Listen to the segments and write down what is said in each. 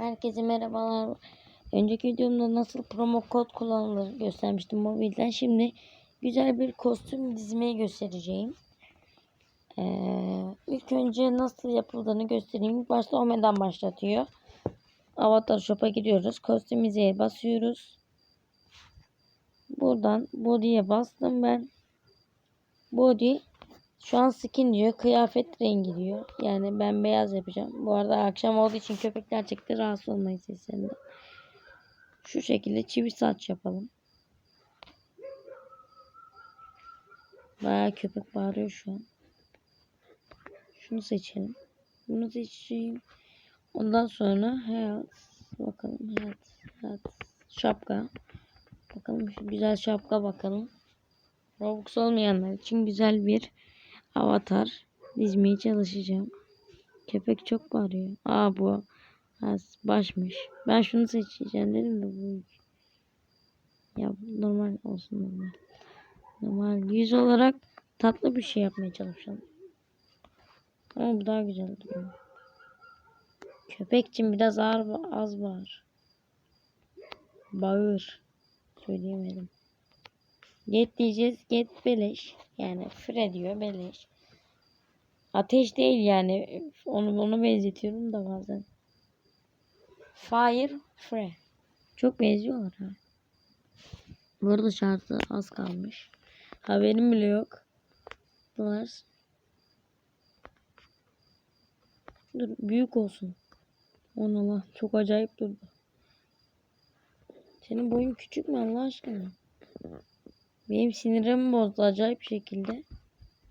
Herkese merhabalar. Önceki videomda nasıl promo kod kullanılır göstermiştim mobilden. Şimdi güzel bir kostüm dizmeyi göstereceğim. Ee, ilk önce nasıl yapıldığını göstereyim. İlk başta Ome'den başlatıyor. Avatar Shop'a gidiyoruz. Kostümizeye basıyoruz. Buradan body'ye bastım ben. Body şu an skin diyor. Kıyafet rengi diyor. Yani ben beyaz yapacağım. Bu arada akşam olduğu için köpekler çıktı. Rahatsız olmayın seslerinden. Şu şekilde çivi saç yapalım. Bayağı köpek bağırıyor şu an. Şunu seçelim. Bunu seçeyim. Ondan sonra hayat. Bakalım hayat. Hayat. Şapka. Bakalım güzel şapka bakalım. Robux olmayanlar için güzel bir avatar dizmeye çalışacağım. Köpek çok bağırıyor. Aa bu az başmış. Ben şunu seçeceğim dedim de bu ya normal olsun normal. Normal yüz olarak tatlı bir şey yapmaya çalışalım. Ama bu daha güzel duruyor. Köpek biraz ağır az bağır. Bağır. Söyleyemedim. Get diyeceğiz. Get beleş. Yani fre diyor beleş. Ateş değil yani. Onu onu benzetiyorum da bazen. Fire fre. Çok benziyorlar ha. Bu arada şartı az kalmış. Haberim bile yok. Bunlar. Dur büyük olsun. Ona Allah çok acayip durdu. Senin boyun küçük mü Allah aşkına? Benim sinirimi bozdu acayip şekilde.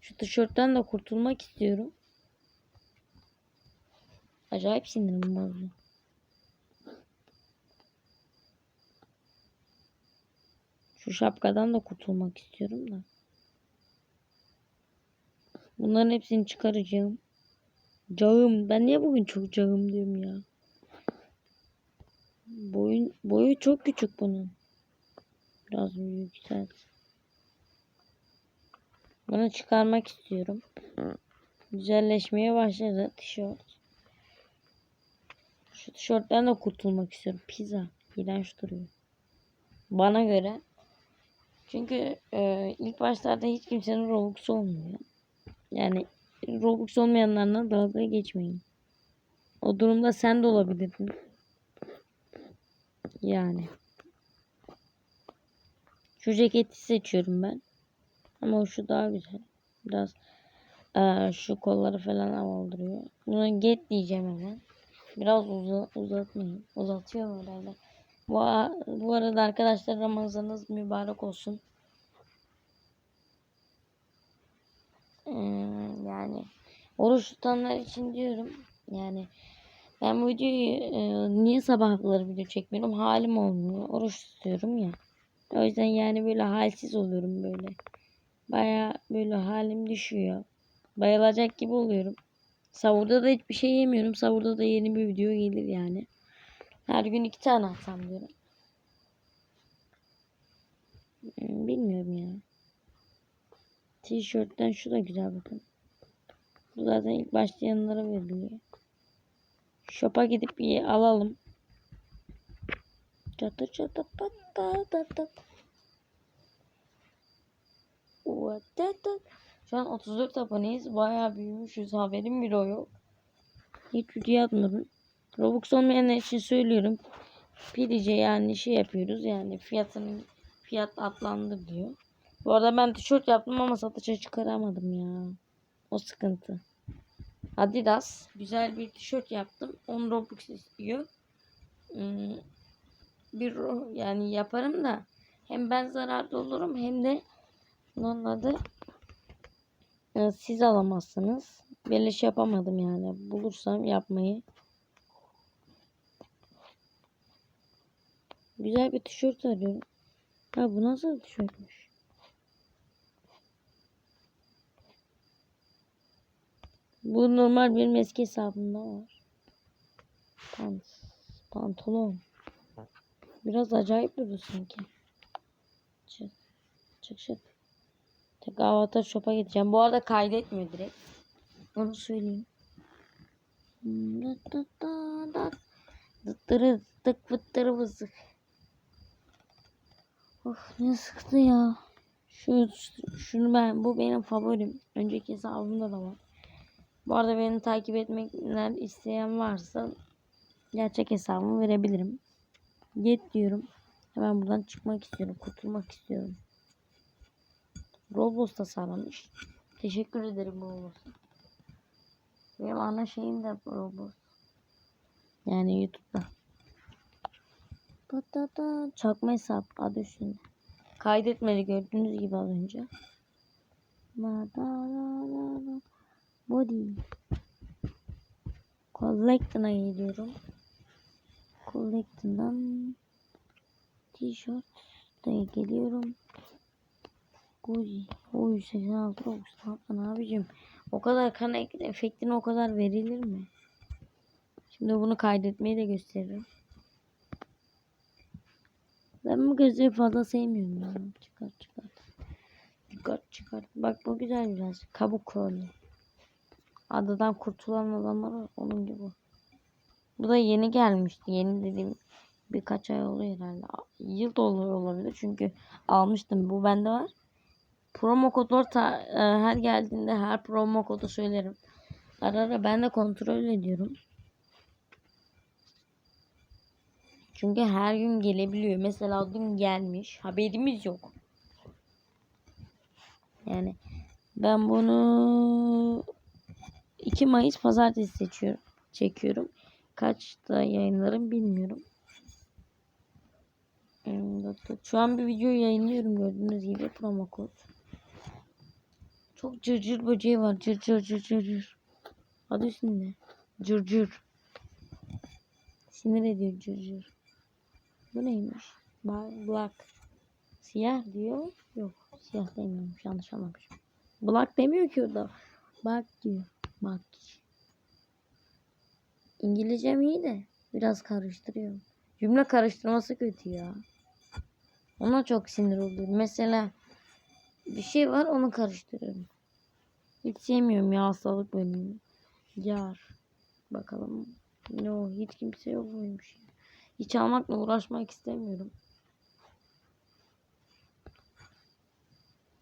Şu tişörtten de kurtulmak istiyorum. Acayip sinirimi bozdu. Şu şapkadan da kurtulmak istiyorum da. Bunların hepsini çıkaracağım. Cağım. Ben niye bugün çok cağım diyorum ya. Boyun, boyu çok küçük bunun. Biraz büyük yükselt. Bunu çıkarmak istiyorum. Güzelleşmeye başladı tişört. Şu tişörtten de kurtulmak istiyorum. Pizza. İğrenç duruyor. Bana göre. Çünkü e, ilk başlarda hiç kimsenin Robux olmuyor. Yani Robux olmayanlarla dalga geçmeyin. O durumda sen de olabilirdin. Yani. Şu ceketi seçiyorum ben. Ama şu daha güzel. Biraz eee, şu kolları falan havalandırıyor. Bunu get diyeceğim hemen. Biraz uza, uzatmayın. Uzatıyorum herhalde. Bu, bu arada arkadaşlar Ramazanınız mübarek olsun. Eee, yani oruç tutanlar için diyorum. Yani ben bu videoyu eee, niye sabahları video çekmiyorum? Halim olmuyor. Oruç tutuyorum ya. O yüzden yani böyle halsiz oluyorum böyle. Baya böyle halim düşüyor. Bayılacak gibi oluyorum. Savurda da hiçbir şey yemiyorum. Savurda da yeni bir video gelir yani. Her gün iki tane atsam diyorum. Hmm, Bilmiyorum ya. Tişörtten şu da güzel bakın. Bu zaten ilk başlayanlara veriliyor. Shop'a gidip bir alalım. Çatı çatı patta tat. Şu an 34 aboneyiz. Bayağı büyümüşüz. Haberim bile yok. Hiç video atmadım. Robux olmayanlar için söylüyorum. PDC yani şey yapıyoruz. Yani fiyatını fiyat atlandı diyor. Bu arada ben tişört yaptım ama satışa çıkaramadım ya. O sıkıntı. Adidas güzel bir tişört yaptım. 10 Robux istiyor. Hmm, bir yani yaparım da hem ben zararda olurum hem de onun adı e, siz alamazsınız. Beleş yapamadım yani. Bulursam yapmayı. Güzel bir tişört arıyorum. Ha bu nasıl tişörtmüş? Bu normal benim eski hesabımda var. Pant, pantolon. Biraz acayip durdu sanki. Çık çık çık. Tek avatar shop'a gideceğim. Bu arada kaydetmiyor direkt. Onu söyleyeyim. Dıttırı tık fıttırı vızık. Of ne sıktı ya. Şu şunu ben bu benim favorim. Önceki hesabımda da var. Bu arada beni takip etmekler isteyen varsa gerçek hesabımı verebilirim. Get diyorum. Hemen buradan çıkmak istiyorum. Kurtulmak istiyorum. Roblox tasarlamış. Teşekkür ederim Roblox'a. Benim ana şeyim de Roblox. Yani YouTube'da. Da da da. Çakma hesap adı üstünde. Kaydetmedi gördüğünüz gibi az önce. Body. Collection'a gidiyorum. Collection'dan tişört geliyorum. Gucci. Oy 86 Robux. Ne yaptın abicim? O kadar kan efektine o kadar verilir mi? Şimdi bunu kaydetmeyi de gösteririm. Ben bu gözleri fazla sevmiyorum ya. Çıkar çıkar. Çıkar çıkar. Bak bu güzel biraz. Kabuk kroni. Adadan kurtulan adamlar var. Onun gibi. Bu da yeni gelmişti. Yeni dediğim birkaç ay oluyor herhalde. Yıl da oluyor olabilir. Çünkü almıştım. Bu bende var. Promo kodlar ta- e, her geldiğinde her promo kodu söylerim. Ara ara ben de kontrol ediyorum. Çünkü her gün gelebiliyor. Mesela dün gelmiş. Haberimiz yok. Yani ben bunu 2 Mayıs pazartesi seçiyorum. Çekiyorum. Kaçta yayınlarım bilmiyorum. Şu an bir video yayınlıyorum gördüğünüz gibi promo kod. Çok cırcır böceği var. Cırcır cırcır cır. Adı üstünde. Cırcır. Sinir ediyor cırcır. Bu neymiş? Black. Siyah diyor. Yok. Siyah demiyormuş. Yanlış anlamışım. Black demiyor ki orada. Bak diyor. Bak. İngilizcem iyi de biraz karıştırıyorum. Cümle karıştırması kötü ya. Ona çok sinir oluyorum. Mesela bir şey var onu karıştırıyorum. Hiç sevmiyorum ya hastalık bölümünü. Yar. Bakalım. No hiç kimse yok muymuş. Hiç almakla uğraşmak istemiyorum.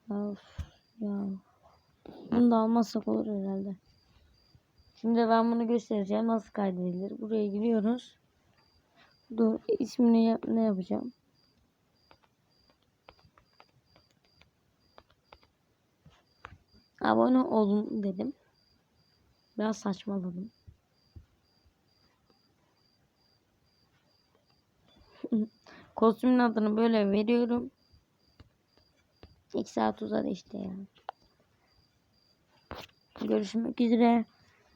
Of ya. Bunu da almazsak olur herhalde. Şimdi ben bunu göstereceğim. Nasıl kaydedilir? Buraya giriyoruz. Dur ismini yap ne yapacağım? Abone olun dedim. Biraz saçmaladım. Kostümün adını böyle veriyorum. İlk saat uzadı işte ya. Görüşmek üzere.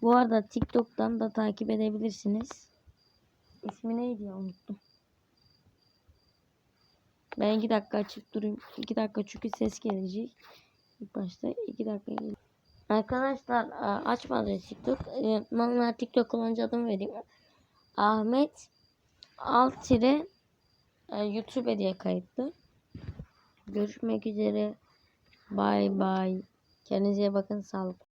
Bu arada TikTok'tan da takip edebilirsiniz. İsmi neydi ya unuttum. Ben iki dakika açıp durayım. İki dakika çünkü ses gelecek. İlk başta iki dakika gelecek. Arkadaşlar açmadı TikTok. Normal TikTok kullanıcı adımı vereyim. Ahmet alt tire YouTube diye kayıtlı. Görüşmek üzere. Bay bay. Kendinize bakın. Sağlık.